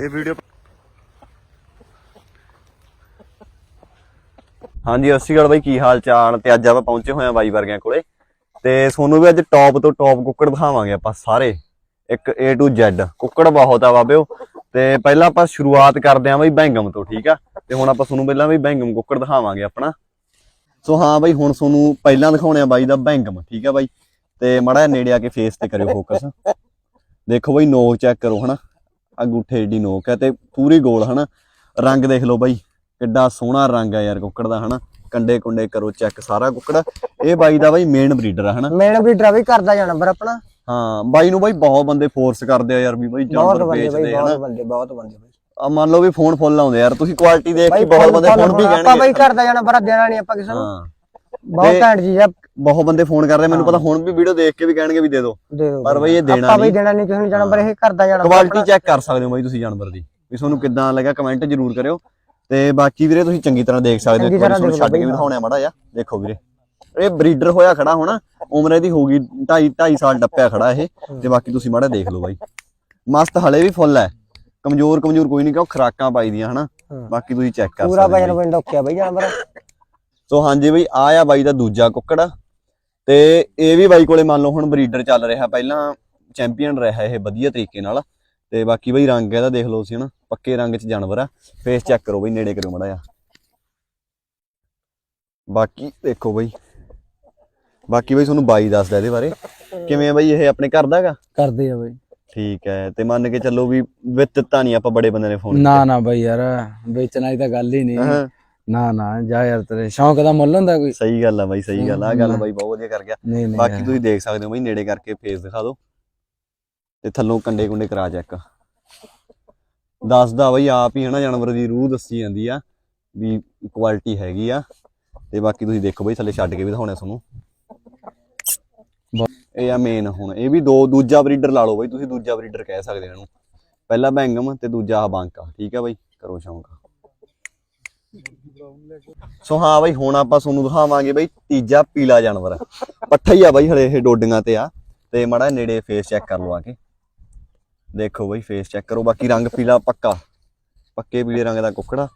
ਇਹ ਵੀਡੀਓ ਹਾਂਜੀ, ਸਤਿ ਸ਼੍ਰੀ ਅਕਾਲ ਬਾਈ, ਕੀ ਹਾਲ ਚਾਲ? ਤੇ ਅੱਜ ਆਪਾਂ ਪਹੁੰਚੇ ਹੋਏ ਆ ਬਾਈ ਵਰਗਿਆਂ ਕੋਲੇ। ਤੇ ਤੁਹਾਨੂੰ ਵੀ ਅੱਜ ਟੌਪ ਤੋਂ ਟੌਪ ਕੁੱਕੜ ਦਿਖਾਵਾਂਗੇ ਆਪਾਂ ਸਾਰੇ। ਇੱਕ A to Z, ਕੁੱਕੜ ਬਹੁਤ ਆ ਬਾਬਿਓ। ਤੇ ਪਹਿਲਾਂ ਆਪਾਂ ਸ਼ੁਰੂਆਤ ਕਰਦੇ ਆਂ ਬਾਈ ਬੈਂਗਮ ਤੋਂ, ਠੀਕ ਆ? ਤੇ ਹੁਣ ਆਪਾਂ ਤੁਹਾਨੂੰ ਪਹਿਲਾਂ ਵੀ ਬੈਂਗਮ ਕੁੱਕੜ ਦਿਖਾਵਾਂਗੇ ਆਪਣਾ। ਸੋ ਹਾਂ ਬਾਈ, ਹੁਣ ਤੁਹਾਨੂੰ ਪਹਿਲਾਂ ਦਿਖਾਉਣੇ ਆ ਬਾਈ ਦਾ ਬੈਂਗਮ, ਠੀਕ ਆ ਬਾਈ? ਤੇ ਮੜਾ ਨੇੜੇ ਆ ਕੇ ਫੇਸ ਤੇ ਕਰਿਓ ਫੋਕਸ ਦੇਖੋ ਬਾਈ, ਨੋਕ ਚੈੱਕ ਕਰੋ, ਹਨਾ? ਅੰਗੂਠੇ ਏਡੀ ਨੋਕ ਹੈ ਤੇ ਪੂਰੀ ਗੋਲ ਹਨਾ? ਰੰਗ ਦੇਖ ਲਓ ਬਾਈ ਕਿੱਡਾ ਸੋਹਣਾ ਰੰਗ ਆ ਯਾਰ ਕੁੱਕੜ ਦਾ ਹਨਾ? ਕੰਡੇ ਕੁੰਡੇ ਕਰੋ ਚੈੱਕ ਸਾਰਾ ਕੁੱਕੜ। ਇਹ ਬਾਈ ਦਾ ਬਾਈ ਮੇਨ ਬਰੀਡਰ ਆ ਹਨਾ? ਮੇਨ ਵੀ ਡਰਾਈਵ ਕਰਦਾ ਜਾਨਵਰ ਆਪਣਾ। ਹਾਂ ਬਾਈ ਨੂੰ ਬਾਈ ਬਹੁਤ ਬੰਦੇ ਫੋਰਸ ਕਰਦੇ ਆ ਯਾਰ ਵੀ ਬਾਈ ਜਾਨਵਰ ਵੇਚਦੇ ਆ ਬਹੁਤ ਬੰਦੇ ਬਹੁਤ ਬੰਦੇ ਆ ਮੰਨ ਲਓ ਵੀ ਫੋਨ ਫੁੱਲ ਆਉਂਦੇ ਯਾਰ ਤੁਸੀਂ ਕੁਆਲਿਟੀ ਦੇਖ ਕੇ ਬਹੁਤ ਬੰਦੇ ਫੋਨ ਵੀ ਆਪਾਂ ਬਈ ਕਹਿਣਗੇ ਕਰਦਾ ਜਾਨਵਰ ਦੇਣਾ ਨਹੀਂ ਆਪਾਂ ਕਿਸੇ ਨੂੰ। ਬਹੁਤ ਘੈਂਟ ਚੀਜ਼ ਆ ਬਹੁਤ ਬੰਦੇ ਫੋਨ ਕਰਦੇ ਆ, ਮੈਨੂੰ ਪਤਾ ਹੁਣ ਵੀ ਵੀਡੀਓ ਦੇਖ ਕੇ ਵੀ ਕਹਿਣਗੇ ਵੀ ਦੇ ਦਿਓ। ਦੇ ਪਰ ਬਈ ਇਹ ਦੇਣਾ ਆਪਾਂ ਬਈ ਨਹੀਂ। ਦੇਣਾ ਨਹੀਂ ਕਿਸੇ ਨੂੰ ਜਾਨਵਰ ਇਹ ਕਰਦਾ ਜਾਨਵਰ ਕੁਆਲਿਟੀ ਚੈੱਕ ਕਰ ਸਕਦੇ ਹੋ ਬਾਈ ਤੁਸੀਂ ਜਾਨਵਰ ਦੀ। ਵੀ ਤੁਹਾਨੂੰ ਕਿੱਦਾਂ ਲੱਗਾ ਕਮੈਂਟ ਜ਼ਰੂਰ ਕਰਿਓ। ਤੇ ਬਾਕੀ ਵੀਰੇ ਤੁਸੀਂ ਚੰਗੀ ਤਰ੍ਹਾਂ ਦੇਖ ਸਕਦੇ ਹੋ ਇੱਕ ਵਾਰੀ ਤੁਹਾਨੂੰ ਛੱਡ ਕੇ ਵੀ ਦਿਖਾਉਣਾ ਮਾੜਾ ਜਿਹਾ। ਦੇਖੋ ਵੀਰੇ ਇਹ ਬਰੀਡਰ ਹੋਇਆ ਖੜਾ ਹੋਣਾ ਉਮਰ ਇਹਦੀ ਹੋਊਗੀ 2.5 2.5 ਸਾਲ ਟੱਪਿਆ ਖੜਾ ਇਹ ਤੇ ਬਾਕੀ ਤੁਸੀਂ ਮਾੜਾ ਦੇਖ ਲਓ ਬਾਈ। ਮਸਤ ਹਲੇ ਵੀ ਫੁੱਲ ਹੈ। ਕਮਜ਼ੋਰ ਕਮਜ਼ੋਰ ਕੋਈ ਨਹੀਂ ਕਿਉਂ ਖਰਾਕਾਂ ਪਾਈ ਦੀਆਂ ਹਨਾ। ਬਾਕੀ ਤੁਸੀਂ ਚੈੱਕ ਕਰ ਪੂਰਾ ਸਕਦੇ ਹੋ ਵਜਨ। ਵਜਨ ਡੋਕਿਆ ਬਈ ਜਾਨਵਰ। ਸੋ ਹਾਂਜੀ ਬਈ ਆ ਆ ਬਾਈ ਦਾ ਦੂਜਾ ਕੁੱਕੜ। ਤੇ ਇਹ ਵੀ ਬਾਈ ਕੋਲੇ ਮੰਨ ਲਓ ਹੁਣ ਬਰੀਡਰ ਚੱਲ ਰਿਹਾ ਪਹਿਲਾਂ ਚੈਂਪੀਅਨ ਰਿਹਾ ਇਹ ਵਧੀਆ ਤਰੀਕੇ ਨਾਲ। ਤੇ ਬਾਕੀ ਬਈ ਰੰਗ ਇਹਦਾ ਦੇਖ ਲਓ ਤੁਸੀਂ ਹਨਾ ਪੱਕੇ ਰੰਗ ਚ ਜਾਨਵਰ ਆ। ਫੇਸ ਚੈੱਕ ਕਰੋ ਬਈ ਨੇੜੇ ਕਰੋ ਮੜਾ ਜਾ ਬਾਕੀ ਦੇਖੋ ਬਈ ਬਾਕੀ ਬਈ ਤੁਹਾਨੂੰ ਬਾਈ ਦੱਸਦਾ ਇਹਦੇ ਬਾਰੇ। ਕਿਵੇਂ ਆ ਬਈ ਇਹ ਆਪਣੇ ਘਰ ਦਾ ਹੈਗਾ? ਕਰਦੇ ਆ ਬਈ। ਠੀਕ ਹੈ ਤੇ ਮੰਨ ਕੇ ਚੱਲੋ ਵੀ ਵਿੱਤ ਤਾਂ ਨਹੀਂ ਆਪਾਂ ਬੜੇ ਬੰਦੇ ਨੇ ਫੋਨ ਨਾ ਨਾ ਬਈ ਯਾਰ ਵੇਚਣ ਵਾਲੀ ਤਾਂ ਗੱਲ ਹੀ ਨਹੀਂ। ਨਾ ਨਾ ਜਾ ਯਾਰ ਤੇਰੇ ਸ਼ੌਂਕ ਦਾ ਮੁੱਲ ਹੁੰਦਾ ਕੋਈ? ਸਹੀ ਗੱਲ ਆ ਬਾਈ ਸਹੀ ਗੱਲ ਆ। ਗੱਲ ਬਾਈ ਬਹੁਤ ਵਧੀਆ ਕਰ ਗਿਆ। ਨਹੀਂ ਨਹੀਂ ਬਾਕੀ। ਤੁਸੀਂ ਦੇਖ ਸਕਦੇ ਹੋ ਬਈ ਨੇੜੇ ਕਰਕੇ ਫੇਸ ਦਿਖਾ ਦਿਓ। ਤੇ ਥੱਲੋਂ ਕੰਡੇ ਕੁੰਡੇ ਕਰਾ ਚੈੱਕ ਦੱਸਦਾ ਬਈ ਆਪ ਹੀ ਹਨਾ ਜਾਨਵਰ ਦੀ ਰੂਹ ਦੱਸੀ ਜਾਂਦੀ ਆ ਵੀ ਕੁਆਲਿਟੀ ਹੈਗੀ ਆ। ਤੇ ਬਾਕੀ ਤੁਸੀਂ ਦੇਖੋ ਬਈ ਥੱਲੇ ਛੱਡ ਕੇ ਵੀ ਦਿਖਾਉਣਾ ਤੁਹਾਨੂੰ। ਇਹ ਆ ਮੇਨ ਹੁਣ। ਇਹ ਵੀ ਦੋ ਦੂਜਾ ਬਰੀਡਰ ਲਾ ਲਓ ਬਈ ਤੁਸੀਂ ਦੂਜਾ ਬਰੀਡਰ ਕਹਿ ਸਕਦੇ ਹੋ ਇਹਨੂੰ। ਪਹਿਲਾ ਬੈਂਗਮ ਤੇ ਦੂਜਾ ਆ। ਬਾਂਕਾ ਠੀਕ ਆ ਬਈ ਕਰੋ ਸ਼ੌਂਕ। ਸੋ ਹਾਂ ਬਈ, ਹੁਣ ਆਪਾਂ ਤੁਹਾਨੂੰ ਦਿਖਾਵਾਂਗੇ ਬਈ ਤੀਜਾ ਪੀਲਾ ਜਾਨਵਰ। ਪੱਠਾ ਹੀ ਆ ਬਾਈ ਹਲੇ ਇਹ ਡੋਡੀਆਂ ਤੇ ਆ। ਤੇ ਮੜਾ ਨੇੜੇ ਫੇਸ ਚੈੱਕ ਕਰ ਲਓ ਆ ਕੇ। ਦੇਖੋ ਬਾਈ ਫੇਸ ਚੈੱਕ ਕਰੋ। ਬਾਕੀ ਰੰਗ ਪੀਲਾ ਪੱਕਾ। ਪੱਕੇ ਪੀਲੇ ਰੰਗ ਦਾ ਕੁੱਕੜਾ।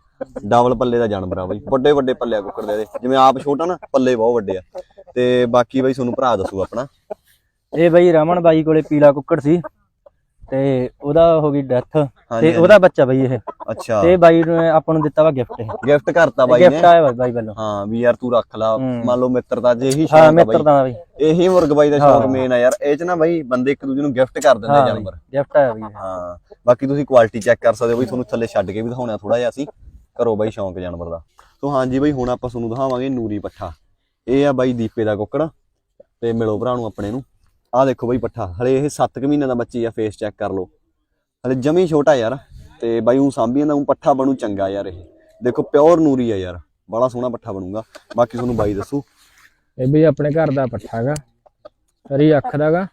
ਡਬਲ ਪੱਲੇ ਦਾ ਜਾਨਵਰ ਆ ਬਾਈ। ਵੱਡੇ ਵੱਡੇ ਪੱਲੇ ਆ ਕੁੱਕੜ ਦੇ। ਜਿਵੇਂ ਆਪ ਛੋਟਾ ਨਾ, ਪੱਲੇ ਬਹੁਤ ਵੱਡੇ ਆ। ਤੇ ਬਾਕੀ ਬਾਈ ਤੁਹਾਨੂੰ ਭਰਾ ਦੱਸੂ ਆਪਣਾ। ਇਹ ਬਈ ਰਮਨ ਬਾਈ ਕੋਲੇ ਪੀਲਾ ਕੁੱਕੜ ਸੀ। ਤੇ ਉਹਦਾ ਹੋ ਗਈ ਡੈਥ ਤੇ ਉਹਦਾ ਬੱਚਾ ਬਈ ਇਹ। ਅੱਛਾ। ਤੇ ਬਾਈ ਨੇ ਆਪਾਂ ਨੂੰ ਦਿੱਤਾ ਵਾ ਗਿਫਟ ਇਹ। ਗਿਫਟ ਕਰਤਾ ਬਾਈ ਨੇ? ਗਿਫਟ ਆਇਆ ਬਾਈ ਵੱਲੋਂ। ਹਾਂ ਵੀ ਯਾਰ ਤੂੰ ਰੱਖ ਲਾ। ਹੂੰ। ਮੰਨ ਲਓ ਮਿੱਤਰਤਾ ਜੇ ਇਹੀ ਹਾਂ ਸ਼ੌਂਕ ਆ ਮਿੱਤਰ ਬਾਈ। ਦਾ ਬਈ ਇਹੀ ਮੁਰਗ ਬਾਈ ਦਾ ਸ਼ੌਂਕ ਹਾਂ। ਮੇਨ ਆ ਯਾਰ। ਇਹ ਚ ਨਾ ਬਾਈ ਬੰਦੇ ਇੱਕ ਦੂਜੇ ਨੂੰ ਗਿਫਟ ਕਰ ਦਿੰਦੇ ਹਾਂ ਜਾਨਵਰ। ਗਿਫਟ ਆਇਆ ਬਈ। ਹਾਂ। ਬਾਕੀ ਤੁਸੀਂ ਕੁਆਲਿਟੀ ਚੈੱਕ ਕਰ ਸਕਦੇ ਹੋ ਬਈ ਤੁਹਾਨੂੰ ਥੱਲੇ ਛੱਡ ਕੇ ਵੀ ਦਿਖਾਉਣਾ ਥੋੜਾ ਜਿਹਾ ਅਸੀਂ। ਕਰੋ ਬਾਈ ਸ਼ੌਂਕ ਜਾਨਵਰ ਦਾ। ਸੋ ਹਾਂਜੀ ਬਾਈ ਹੁਣ ਆਪਾਂ ਤੁਹਾਨੂੰ ਦਿਖਾਵਾਂਗੇ ਨੂਰੀ ਪੱਠਾ। ਇਹ ਆ ਬਾਈ ਦੀਪੇ ਦਾ ਕੁੱਕੜ। ਤੇ ਮਿਲੋ ਭਰਾ ਨੂੰ ਆਪਣੇ ਨੂੰ। ਆਹ ਦੇਖੋ ਬਾਈ ਪੱਠਾ ਹਲੇ ਇਹ 7 ਕੁ ਮਹੀਨੇ ਦਾ ਬੱਚੀ ਆ ਫੇਸ ਚੈੱਕ ਕਰ ਲਓ। ਹਲੇ ਜਮੀ ਛੋਟਾ ਯਾਰ ਤੇ ਬਾਈ ਉਹ ਸਾਂਭੀ ਦਾ ਉਹ ਪੱਠਾ ਬਣੂ ਚੰਗਾ ਯਾਰ ਇਹ। ਦੇਖੋ ਪਿਓਰ ਨੂਰੀ ਆ ਯਾਰ ਬੜਾ ਸੋਹਣਾ ਪੱਠਾ ਬਣੂਗਾ। ਬਾਕੀ ਤੁਹਾਨੂੰ ਬਾਈ ਦੱਸੂ। ਇਹ ਬਈ ਆਪਣੇ ਘਰ ਦਾ ਪੱਠਾ ਗਾ ਹਰੀ ਅੱਖ ਦਾਗਾ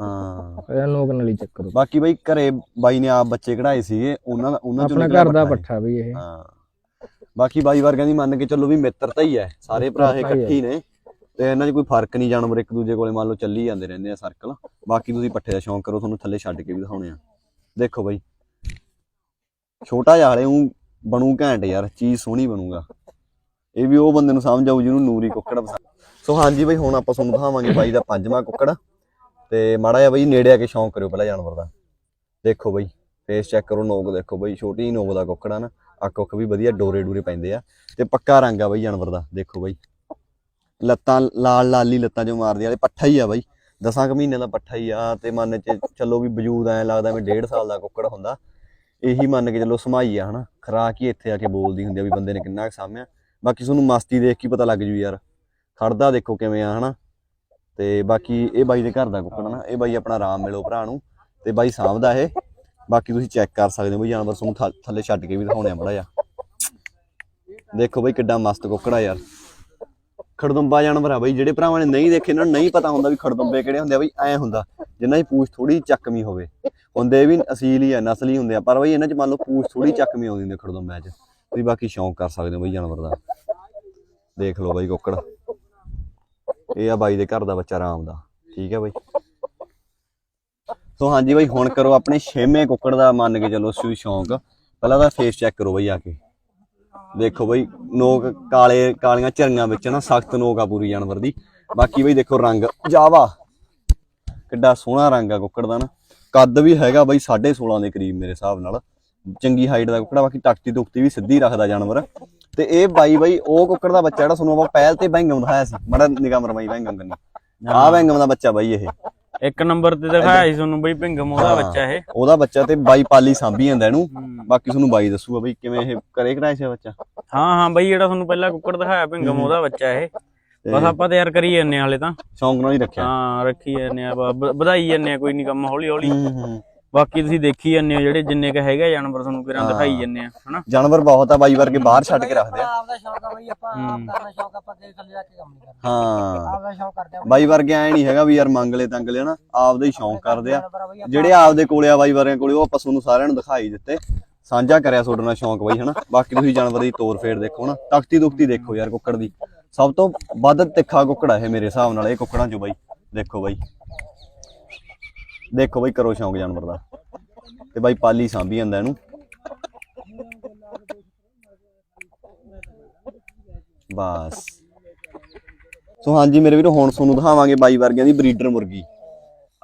ਹਾਂ। ਇਹ ਲੋਕ ਨਲੀ ਚੱਕਰ ਬਾਕੀ ਬਾਈ ਘਰੇ ਬਾਈ ਨੇ ਆਪ ਬੱਚੇ ਕਢਾਏ ਸੀਗੇ ਉਹਨਾਂ ਦਾ ਉਹਨਾਂ ਚੋਂ ਆਪਣੇ ਘਰ ਦਾ ਪੱਠਾ ਬਈ ਇਹ। ਹਾਂ। ਬਾਕੀ ਬਾਈ ਵਰਗਿਆਂ ਦੀ ਮੰਨ ਕੇ ਚੱਲੋ ਵੀ ਮਿੱਤਰਤਾ ਹੀ ਹੈ ਸਾਰੇ ਭਰਾ ਹੀ ਇਕੱਠੇ ਹੀ ਨੇ। ਤੇ ਇਹਨਾਂ 'ਚ ਕੋਈ ਫ਼ਰਕ ਨਹੀਂ, ਜਾਨਵਰ ਇੱਕ ਦੂਜੇ ਕੋਲੇ ਮੰਨ ਲਓ ਚੱਲੀ ਜਾਂਦੇ ਰਹਿੰਦੇ ਆ ਸਰਕਲ ਬਾਕੀ ਤੁਸੀਂ ਪੱਠੇ ਦਾ ਸ਼ੌਂਕ ਕਰੋ, ਤੁਹਾਨੂੰ ਥੱਲੇ ਛੱਡ ਕੇ ਵੀ ਦਿਖਾਉਣੇ ਆ। ਦੇਖੋ ਬਾਈ। ਛੋਟਾ ਜਿਹਾ ਹਲੇ ਉਹ ਬਣੂ ਘੈਂਟ ਯਾਰ, ਚੀਜ਼ ਸੋਹਣੀ ਬਣੂਗਾ। ਇਹ ਵੀ ਉਹ ਬੰਦੇ ਨੂੰ ਸਮਝ ਆਊ ਜਿਹਨੂੰ ਨੂਰੀ ਕੁੱਕੜ ਪਸੰਦ ਸੋ ਹਾਂਜੀ ਬਾਈ, ਹੁਣ ਆਪਾਂ ਤੁਹਾਨੂੰ ਦਿਖਾਵਾਂਗੇ ਬਾਈ ਦਾ ਪੰਜਵਾਂ ਕੁੱਕੜ। ਤੇ ਮਾੜਾ ਜਿਹਾ ਬਾਈ ਨੇੜੇ ਆ ਕੇ ਸ਼ੌਂਕ ਕਰਿਓ ਪਹਿਲਾਂ ਜਾਨਵਰ ਦਾ। ਦੇਖੋ ਬਾਈ ਫੇਸ ਚੈੱਕ ਕਰੋ ਨੋਕ ਦੇਖੋ ਬਾਈ, ਛੋਟੀ ਨੋਕ ਦਾ ਕੁੱਕੜ ਆ ਨਾ। ਅੱਖ ਉੱਖ ਵੀ ਵਧੀਆ ਡੋਰੇ ਡੂਰੇ ਪੈਂਦੇ ਆ। ਤੇ ਪੱਕਾ ਰੰਗ ਆ ਬਾਈ ਜਾਨਵਰ ਦਾ, ਦੇਖੋ ਬਾਈ। ਲੱਤਾਂ ਲਾਲ ਲਾਲੀ ਲੱਤਾਂ ਜੋ ਮਾਰਦੀ ਆ ਤੇ ਪੱਠਾ ਹੀ ਆ ਬਾਈ। ਦਸਾਂ ਕੁ ਮਹੀਨੇ ਦਾ ਪੱਠਾ ਹੀ ਆ, ਤੇ ਮੰਨ ਚ ਚੱਲੋ ਵੀ ਵਜੂਦ ਐ ਲੱਗਦਾ ਵੀ ਡੇਢ ਸਾਲ ਦਾ ਕੁੱਕੜ ਹੁੰਦਾ। ਇਹੀ ਮੰਨ ਕੇ ਚੱਲੋ ਸਮਾਈ ਆ, ਹਨਾ। ਖਰਾਕ ਹੀ ਇੱਥੇ ਆ ਕੇ ਬੋਲਦੀ ਹੁੰਦੀ ਆ ਵੀ ਬੰਦੇ ਨੇ ਕਿੰਨਾ ਕੁ ਸਾਂਭਿਆ। ਬਾਕੀ ਤੁਹਾਨੂੰ ਮਸਤੀ ਦੇਖ ਕੇ ਪਤਾ ਲੱਗ ਜੂ ਯਾਰ। ਖੜਦਾ ਦੇਖੋ ਕਿਵੇਂ ਆ, ਹਨਾ। ਤੇ ਬਾਕੀ ਇਹ ਬਾਈ ਦੇ ਘਰ ਦਾ ਕੁੱਕੜ ਨਾ ਇਹ ਬਾਈ ਆਪਣਾ ਆਰਾਮ ਮਿਲੋ ਭਰਾ ਨੂੰ, ਤੇ ਬਾਈ ਸਾਂਭਦਾ ਇਹ। ਬਾਕੀ ਤੁਸੀਂ ਚੈੱਕ ਕਰ ਸਕਦੇ ਹੋ ਬਈ ਜਾਨਵਰ ਤੁਹਾਨੂੰ ਥੱਲੇ ਛੱਡ ਕੇ ਵੀ ਦਿਖਾਉਣੇ ਆ ਮੜਾ ਜਾ ਦੇਖੋ ਬਈ ਕਿੱਡਾ ਮਸਤ ਕੁੱਕੜਾ ਯਾਰ। ਖੜਦੁੰਬਾ ਜਾਨਵਰ ਆ ਬਈ, ਜਿਹੜੇ ਭਰਾਵਾਂ ਨੇ ਨਹੀਂ ਦੇਖੇ, ਇਹਨਾਂ ਨੂੰ ਨਹੀਂ ਪਤਾ ਹੁੰਦਾ ਵੀ ਖੜਦੁੰਬੇ ਕਿਹੜੇ ਹੁੰਦੇ ਆ ਬਈ, ਐ ਹੁੰਦਾ। ਜਿਨ੍ਹਾਂ ਦੀ ਪੂਛ ਥੋੜੀ ਚੱਕਵੀਂ ਹੋਵੇ। ਹੁੰਦੇ ਵੀ ਅਸੀਲ ਹੀ ਆ, ਨਸਲੀ ਹੁੰਦੇ ਆ, ਪਰ ਬਈ ਇਹਨਾਂ 'ਚ ਮੰਨ ਲਓ ਪੂਛ ਥੋੜੀ ਚੱਕਵੀਂ ਆਉਂਦੀ ਹੁੰਦੀ ਖੜਦੁੰਬਿਆਂ 'ਚ। ਤੁਸੀਂ ਬਾਕੀ ਸ਼ੌਂਕ ਕਰ ਸਕਦੇ ਹੋ ਬਈ ਜਾਨਵਰ ਦਾ। ਦੇਖ ਲਓ ਬਾਈ ਕੁੱਕੜ। ਇਹ ਆ ਬਾਈ ਦੇ ਘਰ ਦਾ ਬੱਚਾ ਆਰਾਮ ਦਾ। ਠੀਕ ਹੈ ਬਾਈ। ਸੋ ਹਾਂਜੀ ਬਾਈ, ਹੁਣ ਕਰੋ ਆਪਣੇ ਛੇਵੇਂ ਕੁੱਕੜ ਦਾ ਮੰਨ ਕੇ ਚੱਲੋ ਸ਼ੌਂਕ। ਪਹਿਲਾਂ ਤਾਂ ਫੇਸ ਚੈੱਕ ਕਰੋ ਬਾਈ ਆ ਕੇ। ਦੇਖੋ ਬਾਈ ਨੋਕ ਕਾਲੇ ਕਾਲੀਆਂ ਝਰੀਆਂ ਵਿੱਚ ਨਾ ਸਖਤ ਨੋਕ ਆ ਪੂਰੀ ਜਾਨਵਰ ਦੀ। ਬਾਕੀ ਬਾਈ ਦੇਖੋ ਰੰਗ ਜਾਵਾ। ਕਿੱਡਾ ਸੋਹਣਾ ਰੰਗ ਆ ਕੁੱਕੜ ਦਾ ਨਾ। ਕੱਦ ਵੀ ਹੈਗਾ ਬਾਈ 16.5 ਦੇ ਕਰੀਬ ਮੇਰੇ ਹਿਸਾਬ ਨਾਲ। ਚੰਗੀ ਹਾਈਟ ਦਾ ਕੁੱਕੜਾ ਬਾਕੀ ਟੱਕਤੀ ਟੁਕਤੀ ਵੀ ਸਿੱਧੀ ਰੱਖਦਾ ਜਾਨਵਰ। ਤੇ ਇਹ ਬਾਈ ਬਾਈ ਉਹ ਕੁੱਕੜ ਦਾ ਬੱਚਾ ਜਿਹੜਾ ਤੁਹਾਨੂੰ ਆਪਾਂ ਪਹਿਲ ਤੇ ਬੈਂਗਮ ਦਿਖਾਇਆ ਸੀ। ਮੜਾ ਨਿਗਾਹ ਮਰਵਾਈ ਬੈਂਗਮ ਕੰਨੀ ਆ ਬੈਂਗਮ ਦਾ ਬੱਚਾ ਬਾਈ ਇਹ। ਇੱਕ ਨੰਬਰ ਤੇ ਦਿਖਾਇਆ ਸੀ ਤੁਹਾਨੂੰ ਬਈ ਭਿੰਗਮ ਉਹਦਾ। ਬੱਚਾ ਇਹ। ਉਹਦਾ ਬੱਚਾ ਤੇ ਬਾਈ ਪਾਲੀ ਸਾਂਭੀ ਜਾਂਦਾ ਇਹਨੂੰ। ਬਾਕੀ ਤੁਹਾਨੂੰ ਬਾਈ ਦੱਸੂਗਾ ਬਈ ਕਿਵੇਂ ਇਹ ਕਰੇ ਕਰਾਇਆ ਸੀ ਬੱਚਾ। ਹਾਂ ਹਾਂ ਬਈ ਜਿਹੜਾ ਤੁਹਾਨੂੰ ਪਹਿਲਾਂ ਕੁੱਕੜ ਦਿਖਾਇਆ ਭਿੰਗਮ ਉਹਦਾ ਬੱਚਾ ਇਹ। ਬਸ ਆਪਾਂ ਤਿਆਰ ਕਰੀ ਜੰਨੇ ਹਾਲੇ ਤਾਂ। ਸ਼ੌਂਕ ਨਾਲ ਹੀ ਰੱਖਿਆ। ਹਾਂ ਰੱਖੀ ਜੰਨੇ ਆ ਵਧਾਈ ਜੰਨੇ ਆ ਕੋਈ ਨਹੀਂ ਕੰਮ ਹੌਲੀ ਹੌਲੀ। ਬਾਕੀ ਤੁਸੀਂ ਦੇਖੀ ਜੰਨੇ ਹੋ ਜਿਹੜੇ ਜਿੰਨੇ ਕ ਹੈਗੇ ਜਾਨਵਰ ਤੁਹਾਨੂੰ ਕਿਰਾਂ ਦਿਖਾਈ ਜੰਨੇ ਆ ਹਨਾ? ਜਾਨਵਰ ਬਹੁਤ ਆ ਬਾਈ ਵਰਗੇ ਬਾਹਰ ਛੱਡ ਕੇ ਰੱਖਦੇ ਆ। ਆਪਦਾ ਸ਼ੌਕ ਆ ਬਈ ਆਪਾਂ ਆਪ। ਕਰਨਾ ਸ਼ੌਕ ਆਪਾਂ ਕਿਸੇ ਥੱਲੇ ਜਾ ਕੇ ਕੰਮ ਨਹੀਂ ਕਰਨਾ ਹਾਂ। ਆਪਦਾ ਸ਼ੌਕ ਕਰਦੇ ਆ ਬਾਈ। ਵਰਗੇ ਐ ਨਹੀਂ ਹੈਗਾ ਵੀ ਯਾਰ ਮੰਗ ਲੈ ਤੰਗ ਲੈ ਨਾ ਆਪਦੇ ਹੀ ਸ਼ੌਂਕ ਕਰਦੇ ਆ। ਬਈ ਆਪਾਂ ਜਿਹੜੇ ਆਪਦੇ ਕੋਲੇ ਆ ਬਾਈ ਵਰਗੇ ਕੋਲੇ ਉਹ ਆਪਾਂ ਤੁਹਾਨੂੰ ਸਾਰਿਆਂ ਨੂੰ ਦਿਖਾਈ ਦਿੱਤੇ। ਸਾਂਝਾ ਕਰਿਆ ਤੁਹਾਡੇ ਨਾਲ ਸ਼ੌਂਕ ਬਾਈ ਹਨਾ? ਬਾਕੀ ਤੁਸੀਂ ਜਾਨਵਰ ਦੀ ਤੋਰ ਫੇਰ ਦੇਖੋ ਨਾ ਤਖਤੀ ਦੁਖਤੀ ਦੇਖੋ ਯਾਰ ਕੁੱਕੜ ਦੀ। ਸਭ ਤੋਂ ਵੱਧ ਤਿੱਖਾ ਕੁੱਕੜ ਇਹ ਮੇਰੇ ਹਿਸਾਬ ਨਾਲ ਇਹ ਕੁੱਕੜਾਂ ਚੋਂ ਬਾਈ। ਦੇਖੋ ਬਾਈ। ਦੇਖੋ ਬਾਈ ਕਰੋ ਸ਼ੌਂਕ ਜਾਨਵਰ ਦਾ। ਤੇ ਬਾਈ ਪਾਲੀ ਸਾਂਭੀ ਜਾਂਦਾ ਇਹਨੂੰ। ਬਸ। ਸੋ ਹਾਂਜੀ ਮੇਰੇ ਵੀਰੋ, ਹੁਣ ਤੁਹਾਨੂੰ ਦਿਖਾਵਾਂਗੇ ਬਾਈ ਵਰਗਿਆਂ ਦੀ ਬਰੀਡਰ ਮੁਰਗੀ।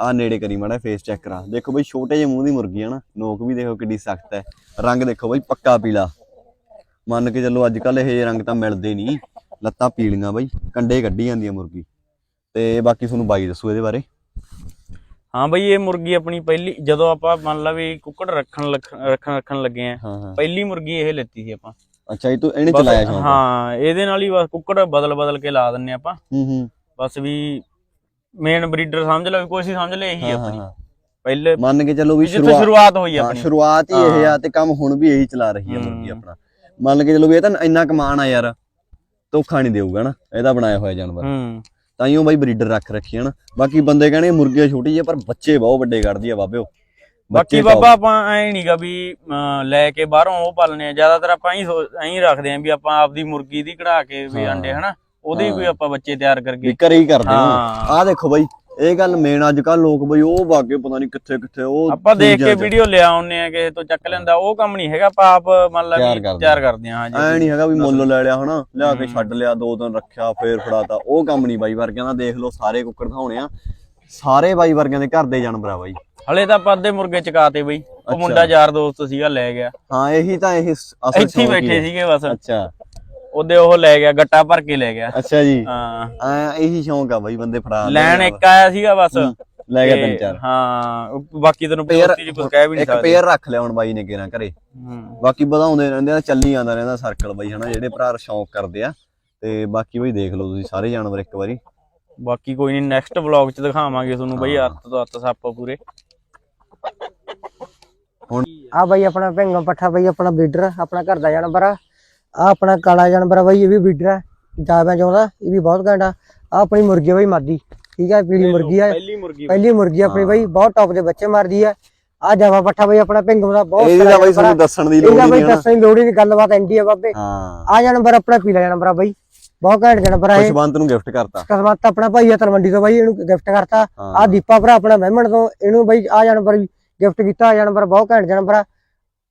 ਆ ਨੇੜੇ ਕਰੀ ਮਾੜਾ ਫੇਸ ਚੈੱਕ ਕਰਾ। ਦੇਖੋ ਬਈ ਛੋਟੇ ਜਿਹੇ ਮੂੰਹ ਦੀ ਮੁਰਗੀ ਹੈ ਨਾ। ਨੋਕ ਵੀ ਦੇਖੋ ਕਿੱਡੀ ਸਖਤ ਹੈ। ਰੰਗ ਦੇਖੋ ਬਈ ਪੱਕਾ ਪੀਲਾ। ਮੰਨ ਕੇ ਚੱਲੋ ਅੱਜ ਕੱਲ ਇਹ ਰੰਗ ਤਾਂ ਮਿਲਦੇ ਨਹੀਂ। ਲੱਤਾਂ ਪੀਲੀਆਂ ਬਈ। ਕੰਡੇ ਕੱਢੀ ਜਾਂਦੀ ਹੈ ਮੁਰਗੀ। ਤੇ ਬਾਕੀ ਤੁਹਾਨੂੰ ਬਾਈ ਦੱਸੋ ਇਹਦੇ ਬਾਰੇ। ਹਾਂ ਬਈ ਇਹ ਮੁਰਗੀ ਆਪਣੀ ਪਹਿਲੀ ਜਦੋਂ ਆਪਾਂ ਮੰਨ ਲਾ ਵੀ ਕੁੱਕੜ ਰੱਖਣ ਰੱਖਣ ਰੱਖਣ ਲੱਗੇ ਆ ਪਹਿਲੀ ਮੁਰਗੀ ਇਹ ਲੈਤੀ ਸੀ ਆਪਾਂ। ਅੱਛਾ ਇਹ ਤੋਂ ਇਹਨੇ ਚਲਾਇਆ ਸ਼ੌਂਕ ਹਾਂ ਇਹਦੇ ਨਾਲ ਹੀ ਬਸ ਕੁੱਕੜ ਬਦਲ ਬਦਲ ਕੇ ਲਾ ਦਿੰਨੇ ਆਪਾਂ। ਹੂੰ ਹੂੰ। ਬਸ ਵੀ ਮੇਨ ਬਰੀਡਰ ਸਮਝ ਲਓ ਕੋਈ ਸਮਝ ਲੈ ਇਹੀ ਆਪਣੀ। ਪਹਿਲੇ ਮੰਨ ਕੇ ਚੱਲੋ ਵੀ ਸ਼ੁਰੂਆਤ ਸ਼ੁਰੂਆਤ ਹੋਈ ਆਪਣੀ। ਸ਼ੁਰੂਆਤ ਹੀ ਇਹ ਆ ਤੇ ਕੰਮ ਹੁਣ ਵੀ ਇਹੀ ਚਲਾ ਰਹੀ ਹੂੰ। ਮੁਰਗੀ ਆਪਣਾ। ਮੰਨ ਕੇ ਚੱਲੋ ਵੀ ਇਹ ਤਾਂ ਇੰਨਾ ਕਮਾਨ ਆ ਯਾਰ ਧੋਖਾ ਨਹੀਂ ਦੇਊਗਾ ਨਾ ਇਹਦਾ ਬਣਾਇਆ ਹੋਇਆ ਜਾਨਵਰ। ਹੂੰ। ਤਾਈਓ ਬਾਈ ਬਰੀਡਰ ਰੱਖ ਰੱਖੀ ਹਨ ਬਾਕੀ ਬੰਦੇ ਕਹਿੰਦੇ ਮੁਰਗੀਆਂ ਛੋਟੀ ਜਿਹੀ ਆ, ਪਰ ਬੱਚੇ ਬਹੁਤ ਵੱਡੇ ਕੱਢਦੀ ਆ ਬਾਬਿਓ ਬਾਕੀ ਬਾਬਾ ਆਪਾਂ ਐ ਨਹੀਂਗਾ ਵੀ ਲੈ ਕੇ ਬਾਹਰੋਂ ਉਹ ਪਾਲਨੇ ਆ ਜ਼ਿਆਦਾਤਰ ਆਪਾਂ ਐਂ ਐਂ ਰੱਖਦੇ ਆਂ ਵੀ ਆਪਾਂ ਆਪਦੀ ਮੁਰਗੀ ਦੀ ਕਢਾ ਕੇ ਵੀ ਹਾਂ। ਅੰਡੇ ਹਨਾ ਉਹਦੇ ਹੀ ਹਾਂ। ਕੋਈ ਆਪਾਂ ਬੱਚੇ ਤਿਆਰ ਕਰਕੇ ਘਰੇ ਹੀ ਕਰਦੇ ਆ ਹਾਂ। ਆਹ ਦੇਖੋ ਬਾਈ ਇਹ ਗੱਲ ਮੇਨ ਅੱਜ ਕੱਲ ਲੋਕ ਬਈ ਉਹ ਵਾਗੇ ਪਤਾ ਨਹੀਂ ਕਿੱਥੇ ਕਿੱਥੇ ਉਹ ਆਪਾਂ ਦੇਖ ਕੇ। ਵੀਡੀਓ ਲਿਆ ਆਉਨੇ ਆ ਕਿਸੇ ਤੋਂ ਚੱਕ ਲੈਂਦਾ ਉਹ ਕੰਮ ਨਹੀਂ ਹੈਗਾ ਆਪਾਂ ਆਪ ਮੰਨ ਲਾ ਵੀ ਕਰਦੇ ਤਿਆਰ ਕਰਦੇ ਹਾਂ ਹਾਂ ਐ ਨਹੀਂ ਹੈਗਾ ਵੀ ਮੁੱਲ ਲੈ ਲਿਆ ਹਨਾ ਲਿਆ ਕੇ। ਛੱਡ ਲਿਆ ਦੋ ਦਿਨ ਰੱਖਿਆ ਫੇਰ ਫੜਾਤਾ ਉਹ ਕੰਮ ਨਹੀਂ ਬਾਈ ਵਰਗਿਆਂ ਦਾ ਦੇਖ ਲਓ ਸਾਰੇ ਕੁੱਕੜ ਦਿਖਾਉਣੇ ਆ ਸਾਰੇ ਬਾਈ ਵਰਗਿਆਂ ਦੇ ਘਰ ਦੇ ਜਾਨਵਰ ਆ ਬਾਈ ਹਲੇ ਤਾਂ ਆਪਾਂ ਅੱਧੇ ਮੁਰਗੇ ਚਕਾਤੇ ਬਈ ਉਹ। ਮੁੰਡਾ ਯਾਰ ਦੋਸਤ ਸੀਗਾ ਲੈ ਗਿਆ ਹਾਂ ਇਹੀ ਤਾਂ ਇਹ ਅਸਲ ਇੱਥੇ ਬੈਠੇ। ਸੀਗੇ ਬਸ ਅੱਛਾ ਉਹਦੇ ਉਹ ਲੈ ਗਿਆ ਗੱਟਾ ਭਰ ਕੇ ਲੈ ਗਿਆ। ਅੱਛਾ ਜੀ। ਹਾਂ। ਐ ਇਹੀ ਸ਼ੌਂਕ ਆ ਬਾਈ ਬੰਦੇ ਫੜਾ ਲੈਣ ਆ ਇੱਕ ਆਇਆ ਸੀਗਾ ਬਸ। ਲੈ ਗਿਆ ਤਿੰਨ ਚਾਰ। ਹਾਂ ਬਾਕੀ ਤੈਨੂੰ ਪੇਅਰ ਪੇਅਰ ਕੁਝ ਕਹਿ ਵੀ ਨਹੀਂ ਇੱਕ ਸਕਦੇ। ਪੇਅਰ ਰੱਖ ਲਿਆ ਹੁਣ ਬਾਈ ਨੇ ਕਿਹਨਾਂ ਘਰੇ। ਹੂੰ। ਬਾਕੀ ਵਧਾਉਂਦੇ ਰਹਿੰਦੇ ਆ ਚੱਲੀ ਜਾਂਦਾ ਰਹਿੰਦਾ ਸਰਕਲ ਬਾਈ ਹਨਾ ਜਿਹੜੇ ਭਰਾ ਸ਼ੌਂਕ ਕਰਦੇ ਆ। ਤੇ ਬਾਕੀ ਬਈ ਦੇਖ ਲਓ ਤੁਸੀਂ ਸਾਰੇ ਜਾਨਵਰ ਇੱਕ ਵਾਰੀ। ਬਾਕੀ ਕੋਈ ਨਹੀਂ ਨੈਕਸਟ ਵਲੌਗ ਚ ਦਿਖਾਵਾਂਗੇ ਤੁਹਾਨੂੰ ਬਈ। ਅੱਤ ਤੋਂ ਅੱਤ ਸੱਪ ਪੂਰੇ। ਆ ਬਾਈ ਆਪਣਾ ਭਿੰਗਮ ਪੱਠਾ ਬਾਈ ਆਪਣਾ ਬਰੀਡਰ ਆਪਣਾ ਘਰ ਦਾ ਜਾਨਵਰ ਆ। ਆ ਆਪਣਾ ਕਾਲਾ ਜਾਨਵਰ ਆ ਬਾਈ ਇਹ ਵੀ ਬਰੀਡਰ ਆ। ਜਾਵਾਂ ਚਾਹੁੰਦਾ ਇਹ ਵੀ ਬਹੁਤ ਘੈਂਟ ਆ। ਆਪਣੀ ਮੁਰਗੀ ਬਾਈ ਮਾਦੀ। ਠੀਕ ਆ ਪੀਲੀ ਮੁਰਗੀ ਆ। ਪਹਿਲੀ ਮੁਰਗੀ ਪਹਿਲੀ ਮੁਰਗੀ ਆਪਣੀ ਬਾਈ ਬਹੁਤ ਟੌਪ ਦੇ ਬੱਚੇ ਮਾਰਦੀ ਆ। ਆ ਜਾਵਾ ਪੱਠਾ ਬਾਈ ਆਪਣਾ ਭਿੰਗਮ ਦਾ ਬਹੁਤ ਇਹਦੀ ਬਾਈ। ਤੁਹਾਨੂੰ ਦੱਸਣ ਦੀ ਲੋੜ ਇਹਦਾ ਹੀ ਬਾਈ ਨਹੀਂ ਦੱਸਣ ਦੀ ਲੋੜ ਹੀ ਨਹੀਂ ਗੱਲਬਾਤ ਐਂਡੀ ਆ ਬਾਬੇ। ਹਾਂ। ਆ ਜਾਨਵਰ ਆਪਣਾ ਪੀਲਾ ਜਾਨਵਰ ਬਾਈ। ਬਹੁਤ ਘੈਂਟ ਜਾਨਵਰ ਆ ਇਹ। ਖੁਸ਼ਵੰਤ ਨੂੰ ਗਿਫਟ ਕਰਤਾ। ਕਸਮਤ ਆਪਣਾ ਭਾਈ ਆ ਤਲਵੰਡੀ ਤੋਂ ਬਾਈ ਇਹਨੂੰ ਗਿਫਟ ਕਰਤਾ। ਹਾਂ। ਆ ਦੀਪਾ ਭਰਾ ਆਪਣਾ ਮਹਿਮਣ ਤੋਂ ਇਹਨੂੰ ਬਾਈ ਆ ਜਾਨਵਰ ਵੀ ਗਿਫਟ ਕੀਤਾ। ਜਾਨਵਰ ਬਹੁਤ ਘੈਂਟ ਜਾਨਵਰ ਆ।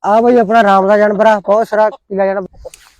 ਆ ਬਾਈ ਆਪਣਾ ਰਾਮ ਦਾ ਜਾਨਵਰ ਆ ਬਹੁਤ ਸਾਰਾ ਪੀਲਾ ਜਾਨਵਰ।